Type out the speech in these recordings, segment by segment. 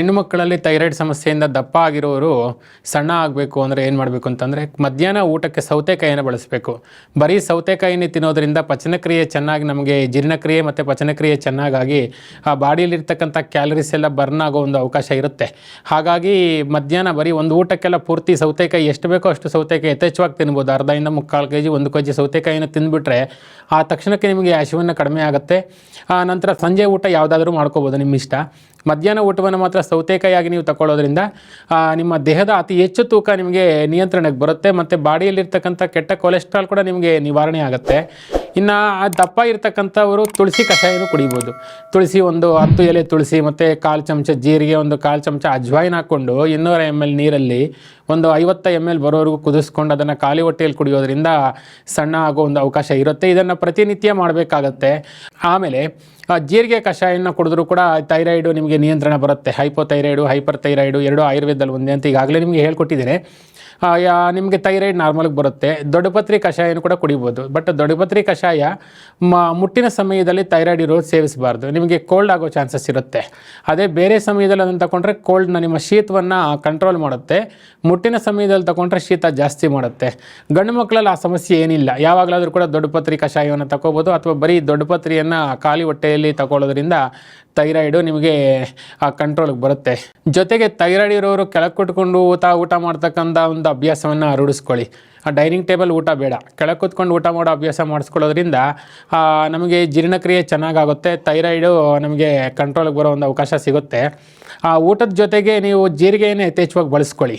ಹೆಣ್ಣು ಮಕ್ಕಳಲ್ಲಿ ಥೈರಾಯ್ಡ್ ಸಮಸ್ಯೆಯಿಂದ ದಪ್ಪ ಆಗಿರೋರು ಸಣ್ಣ ಆಗಬೇಕು ಅಂದರೆ ಏನು ಮಾಡಬೇಕು ಅಂತಂದರೆ ಮಧ್ಯಾಹ್ನ ಊಟಕ್ಕೆ ಸೌತೆಕಾಯಿಯನ್ನು ಬಳಸಬೇಕು. ಬರೀ ಸೌತೆಕಾಯಿನ ತಿನ್ನೋದ್ರಿಂದ ಪಚನಕ್ರಿಯೆ ಚೆನ್ನಾಗಿ ನಮಗೆ ಜೀರ್ಣಕ್ರಿಯೆ ಮತ್ತು ಪಚನಕ್ರಿಯೆ ಚೆನ್ನಾಗಾಗಿ ಆ ಬಾಡಿಯಲ್ಲಿರ್ತಕ್ಕಂಥ ಕ್ಯಾಲರೀಸ್ ಎಲ್ಲ ಬರ್ನ್ ಆಗೋ ಒಂದು ಅವಕಾಶ ಇರುತ್ತೆ. ಹಾಗಾಗಿ ಮಧ್ಯಾಹ್ನ ಬರೀ ಒಂದು ಊಟಕ್ಕೆಲ್ಲ ಪೂರ್ತಿ ಸೌತೆಕಾಯಿ ಎಷ್ಟು ಬೇಕೋ ಅಷ್ಟು ಸೌತೆಕಾಯಿ ಯಥೇಚ್ಛವಾಗಿ ತಿನ್ಬೋದು. ಅರ್ಧದಿಂದ ಮುಕ್ಕಾಲು ಕೆ ಜಿ ಒಂದು ಕೆ ಜಿ ಸೌತೆಕಾಯಿನ ತಿಂದುಬಿಟ್ರೆ ಆ ತಕ್ಷಣಕ್ಕೆ ನಿಮಗೆ ಹಸಿವನ್ನು ಕಡಿಮೆ ಆಗುತ್ತೆ. ಆ ನಂತರ ಸಂಜೆ ಊಟ ಯಾವುದಾದ್ರೂ ಮಾಡ್ಕೋಬೋದು ನಿಮ್ಮ ಇಷ್ಟ ಮಧ್ಯಾಹ್ನ ಊಟವನ್ನು ಮಾತ್ರ ಸೌತೆಕಾಯಿಯಾಗಿ ನೀವು ತಗೊಳ್ಳೋದ್ರಿಂದ ನಿಮ್ಮ ದೇಹದ ಅತಿ ಹೆಚ್ಚು ತೂಕ ನಿಮಗೆ ನಿಯಂತ್ರಣಕ್ಕೆ ಬರುತ್ತೆ, ಮತ್ತು ಬಾಡಿಯಲ್ಲಿರ್ತಕ್ಕಂಥ ಕೆಟ್ಟ ಕೊಲೆಸ್ಟ್ರಾಲ್ ಕೂಡ ನಿಮಗೆ ನಿವಾರಣೆ ಆಗುತ್ತೆ. ಇನ್ನು ದಪ್ಪ ಇರ್ತಕ್ಕಂಥವರು ತುಳಸಿ ಕಷಾಯನೂ ಕುಡಿಬೋದು. ತುಳಸಿ ಒಂದು ಹತ್ತು ಎಲೆ ತುಳಸಿ ಮತ್ತು ಕಾಲು ಚಮಚ ಜೀರಿಗೆ ಒಂದು ಕಾಲು ಚಮಚ ಅಜ್ವಾಯಿನ ಹಾಕ್ಕೊಂಡು ಇನ್ನೂರ ಎಂ ಎಲ್ ನೀರಲ್ಲಿ ಒಂದು ಐವತ್ತು ಎಂ ಎಲ್ ಬರೋವರೆಗೂ ಕುದಿಸ್ಕೊಂಡು ಅದನ್ನು ಖಾಲಿ ಹೊಟ್ಟೆಯಲ್ಲಿ ಕುಡಿಯೋದ್ರಿಂದ ಸಣ್ಣ ಆಗೋ ಒಂದು ಅವಕಾಶ ಇರುತ್ತೆ. ಇದನ್ನು ಪ್ರತಿನಿತ್ಯ ಮಾಡಬೇಕಾಗತ್ತೆ. ಆಮೇಲೆ ಜೀರಿಗೆ ಕಷಾಯನ ಕುಡಿದ್ರೂ ಕೂಡ ಥೈರಾಯ್ಡು ನಿಮಗೆ ನಿಯಂತ್ರಣ ಬರುತ್ತೆ. ಹೈಪೋಥೈರಾಯ್ಡು ಹೈಪರ್ ಥೈರಾಯ್ಡು ಎರಡು ಆಯುರ್ವೇದದಲ್ಲಿ ಒಂದೇ ಅಂತ ಈಗಾಗಲೇ ನಿಮಗೆ ಹೇಳ್ಕೊಟ್ಟಿದ್ದೇನೆ. ನಿಮಗೆ ಥೈರಾಯ್ಡ್ ನಾರ್ಮಲ್ಗೆ ಬರುತ್ತೆ. ದೊಡ್ಡಪತ್ರಿ ಕಷಾಯನೂ ಕೂಡ ಕುಡಿಬೋದು. ಬಟ್ ದೊಡ್ಡಪತ್ರಿ ಕಷಾಯ ಮ, ಮುಟ್ಟಿನ ಸಮಯದಲ್ಲಿ ಥೈರಾಯ್ಡ್ ಇರೋದು ಸೇವಿಸಬಾರ್ದು. ನಿಮಗೆ ಕೋಲ್ಡ್ ಆಗೋ ಚಾನ್ಸಸ್ ಇರುತ್ತೆ. ಅದೇ ಬೇರೆ ಸಮಯದಲ್ಲಿ ಅದನ್ನು ತಗೊಂಡ್ರೆ ಕೋಲ್ಡ್ನ ನಿಮ್ಮ ಶೀತವನ್ನು ಕಂಟ್ರೋಲ್ ಮಾಡುತ್ತೆ. ಮುಟ್ಟಿನ ಸಮಯದಲ್ಲಿ ತಗೊಂಡ್ರೆ ಶೀತ ಜಾಸ್ತಿ ಮಾಡುತ್ತೆ. ಗಂಡು ಮಕ್ಕಳಲ್ಲಿ ಆ ಸಮಸ್ಯೆ ಏನಿಲ್ಲ. ಯಾವಾಗಲಾದರೂ ಕೂಡ ದೊಡ್ಡಪತ್ರಿ ಕಷಾಯವನ್ನು ತಗೋಬೋದು ಅಥವಾ ಬರೀ ದೊಡ್ಡಪತ್ರಿಯನ್ನು ಖಾಲಿ ಹೊಟ್ಟೆಯಲ್ಲಿ ತಗೊಳ್ಳೋದ್ರಿಂದ ಥೈರಾಯ್ಡು ನಿಮಗೆ ಆ ಕಂಟ್ರೋಲ್ಗೆ ಬರುತ್ತೆ. ಜೊತೆಗೆ ಥೈರಾಯ್ಡ್ ಇರೋರು ಕೆಳಗೆ ಕುಟ್ಕೊಂಡು ಊಟ ಊಟ ಮಾಡ್ತಕ್ಕಂಥ ಒಂದು ಅಭ್ಯಾಸವನ್ನು ರೂಢಿಸ್ಕೊಳ್ಳಿ. ಆ ಡೈನಿಂಗ್ ಟೇಬಲ್ ಊಟ ಬೇಡ. ಕೆಳಗೆ ಕೂತ್ಕೊಂಡು ಊಟ ಮಾಡೋ ಅಭ್ಯಾಸ ಮಾಡಿಸ್ಕೊಳ್ಳೋದ್ರಿಂದ ನಮಗೆ ಜೀರ್ಣಕ್ರಿಯೆ ಚೆನ್ನಾಗಾಗುತ್ತೆ. ಥೈರಾಯ್ಡು ನಮಗೆ ಕಂಟ್ರೋಲ್ಗೆ ಬರೋ ಒಂದು ಅವಕಾಶ ಸಿಗುತ್ತೆ. ಆ ಊಟದ ಜೊತೆಗೆ ನೀವು ಜೀರಿಗೆಯನ್ನು ಯಥೇಚ್ಛವಾಗಿ ಬಳಸ್ಕೊಳ್ಳಿ.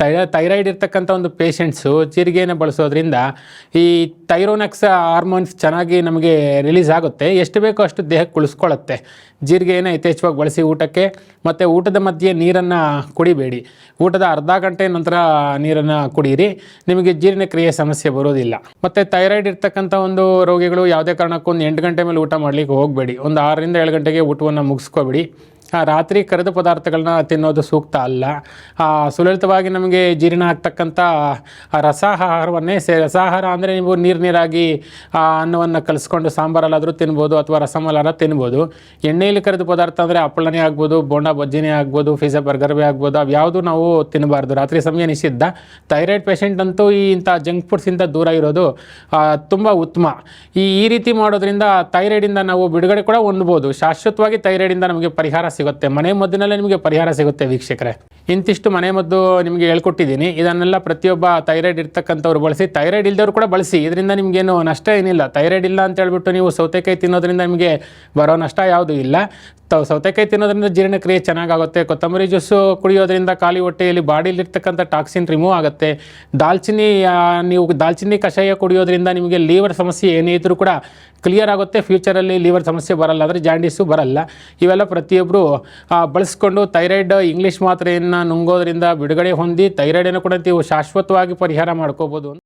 ಥೈ ಥೈರಾಯ್ಡ್ ಇರ್ತಕ್ಕಂಥ ಒಂದು ಪೇಷಂಟ್ಸು ಜೀರಿಗೆಯನ್ನು ಬಳಸೋದ್ರಿಂದ ಈ ಥೈರೋನಕ್ಸ್ ಹಾರ್ಮೋನ್ಸ್ ಚೆನ್ನಾಗಿ ನಮಗೆ ರಿಲೀಸ್ ಆಗುತ್ತೆ. ಎಷ್ಟು ಬೇಕೋ ಅಷ್ಟು ದೇಹಕ್ಕೆ ಉಳಿಸ್ಕೊಳ್ಳುತ್ತೆ. ಜೀರಿಗೆಯನ್ನು ಯಥೇಚ್ಛವಾಗಿ ಬಳಸಿ ಊಟಕ್ಕೆ, ಮತ್ತು ಊಟದ ಮಧ್ಯೆ ನೀರನ್ನು ಕುಡಿಬೇಡಿ. ಊಟದ ಅರ್ಧ ಗಂಟೆ ನಂತರ ನೀರನ್ನು ಕುಡಿಯಿರಿ ನಿಮಗೆ ಜೀರ್ಣಕ್ರಿಯೆ ಸಮಸ್ಯೆ ಬರೋದಿಲ್ಲ. ಮತ್ತು ಥೈರಾಯ್ಡ್ ಇರ್ತಕ್ಕಂಥ ಒಂದು ರೋಗಿಗಳು ಯಾವುದೇ ಕಾರಣಕ್ಕೂ ಒಂದು ಎಂಟು ಗಂಟೆ ಮೇಲೆ ಊಟ ಮಾಡಲಿಕ್ಕೆ ಹೋಗಬೇಡಿ. ಒಂದು ಆರರಿಂದ ಏಳು ಗಂಟೆಗೆ ಊಟವನ್ನು ಮುಗಿಸ್ಕೊಬೇಡಿ. ರಾತ್ರಿ ಕರೆದ ಪದಾರ್ಥಗಳನ್ನ ತಿನ್ನೋದು ಸೂಕ್ತ ಅಲ್ಲ. ಸುಲಲಿತವಾಗಿ ನಮಗೆ ಜೀರ್ಣ ಆಗ್ತಕ್ಕಂಥ ರಸಾಹಾರವನ್ನೇ ಸೇ, ರಸಾಹಾರ ಅಂದರೆ ನೀವು ನೀರು ನೀರಾಗಿ ಅನ್ನವನ್ನು ಕಲಿಸ್ಕೊಂಡು ಸಾಂಬಾರಲ್ಲಾದರೂ ತಿನ್ಬೋದು ಅಥವಾ ರಸಮಲಾರ ತಿನ್ಬೋದು. ಎಣ್ಣೆಯಲ್ಲಿ ಕರೆದ ಪದಾರ್ಥ ಅಂದರೆ ಹಪ್ಪಳನೇ ಆಗ್ಬೋದು, ಬೋಂಡ ಬಜ್ಜಿನೇ ಆಗ್ಬೋದು ಫಿಜಾ ಬರ್ಗರ್ವೇ ಆಗ್ಬೋದು ಅವು ಯಾವುದು ನಾವು ತಿನ್ನಬಾರ್ದು ರಾತ್ರಿ ಸಮಯ ನಿಷಿದ್ಧ. ಥೈರಾಯ್ಡ್ ಪೇಷಂಟ್ ಅಂತೂ ಈ ಇಂಥ ಜಂಕ್ ಫುಡ್ಸಿಂದ ದೂರ ಇರೋದು ತುಂಬ ಉತ್ತಮ. ಈ ಈ ರೀತಿ ಮಾಡೋದ್ರಿಂದ ಥೈರಾಯ್ಡಿಂದ ನಾವು ಬಿಡುಗಡೆ ಕೂಡ ಹೊಂದ್ಬೋದು. ಶಾಶ್ವತವಾಗಿ ಥೈರಾಯ್ಡಿಂದ ನಮಗೆ ಪರಿಹಾರ ಸಿಗುತ್ತೆ. ಮನೆ ಮದ್ದಿನಲ್ಲೇ ನಿಮಗೆ ಪರಿಹಾರ ಸಿಗುತ್ತೆ ವೀಕ್ಷಕರೇ. ಇಂತಿಷ್ಟು ಮನೆ ಮದ್ದು ನಿಮಗೆ ಹೇಳ್ಕೊಟ್ಟಿದ್ದೀನಿ. ಇದನ್ನೆಲ್ಲ ಪ್ರತಿಯೊಬ್ಬ ಥೈರಾಯ್ಡ್ ಇರ್ತಕ್ಕಂಥವ್ರು ಬಳಸಿ ಥೈರಾಯ್ಡ್ ಇಲ್ದವ್ರು ಕೂಡ ಬಳಸಿ. ಇದರಿಂದ ನಿಮಗೇನು ನಷ್ಟ ಏನಿಲ್ಲ. ಥೈರಾಯ್ಡ್ ಇಲ್ಲ ಅಂತ ಹೇಳ್ಬಿಟ್ಟು ನೀವು ಸೌತೆಕಾಯಿ ತಿನ್ನೋದ್ರಿಂದ ನಿಮಗೆ ಬರೋ ನಷ್ಟ ಯಾವುದೂ ಇಲ್ಲ. ತಾವು ಸೌತೆಕಾಯಿ ತಿನ್ನೋದ್ರಿಂದ ಜೀರ್ಣಕ್ರಿಯೆ ಚೆನ್ನಾಗಾಗುತ್ತೆ. ಕೊತ್ತಂಬರಿ ಜ್ಯೂಸು ಕುಡಿಯೋದ್ರಿಂದ ಖಾಲಿ ಹೊಟ್ಟೆಯಲ್ಲಿ ಬಾಡಿಲಿರ್ತಕ್ಕಂಥ ಟಾಕ್ಸಿನ್ ರಿಮೂವ್ ಆಗುತ್ತೆ. ದಾಲ್ಚಿನ್ನಿ ನೀವು ದಾಲ್ಚಿನ್ನಿ ಕಷಾಯ ಕುಡಿಯೋದ್ರಿಂದ ನಿಮಗೆ ಲೀವರ್ ಸಮಸ್ಯೆ ಏನೇ ಇದ್ದರೂ ಕೂಡ ಕ್ಲಿಯರ್ ಆಗುತ್ತೆ. ಫ್ಯೂಚರಲ್ಲಿ ಲಿವರ್ ಸಮಸ್ಯೆ ಬರಲ್ಲ ಅಂದರೆ ಜಾಂಡೀಸು ಬರಲ್ಲ. ಇವೆಲ್ಲ ಪ್ರತಿಯೊಬ್ಬರು ಬಳಸ್ಕೊಂಡು ಥೈರಾಯ್ಡ್ ಇಂಗ್ಲೀಷ್ ಮಾತ್ರೆಯನ್ನು ನುಂಗೋದ್ರಿಂದ ಬಿಡುಗಡೆ ಹೊಂದಿ ಥೈರಾಯ್ಡನ್ನು ಕೂಡ ನೀವು ಶಾಶ್ವತವಾಗಿ ಪರಿಹಾರ ಮಾಡ್ಕೋಬೋದು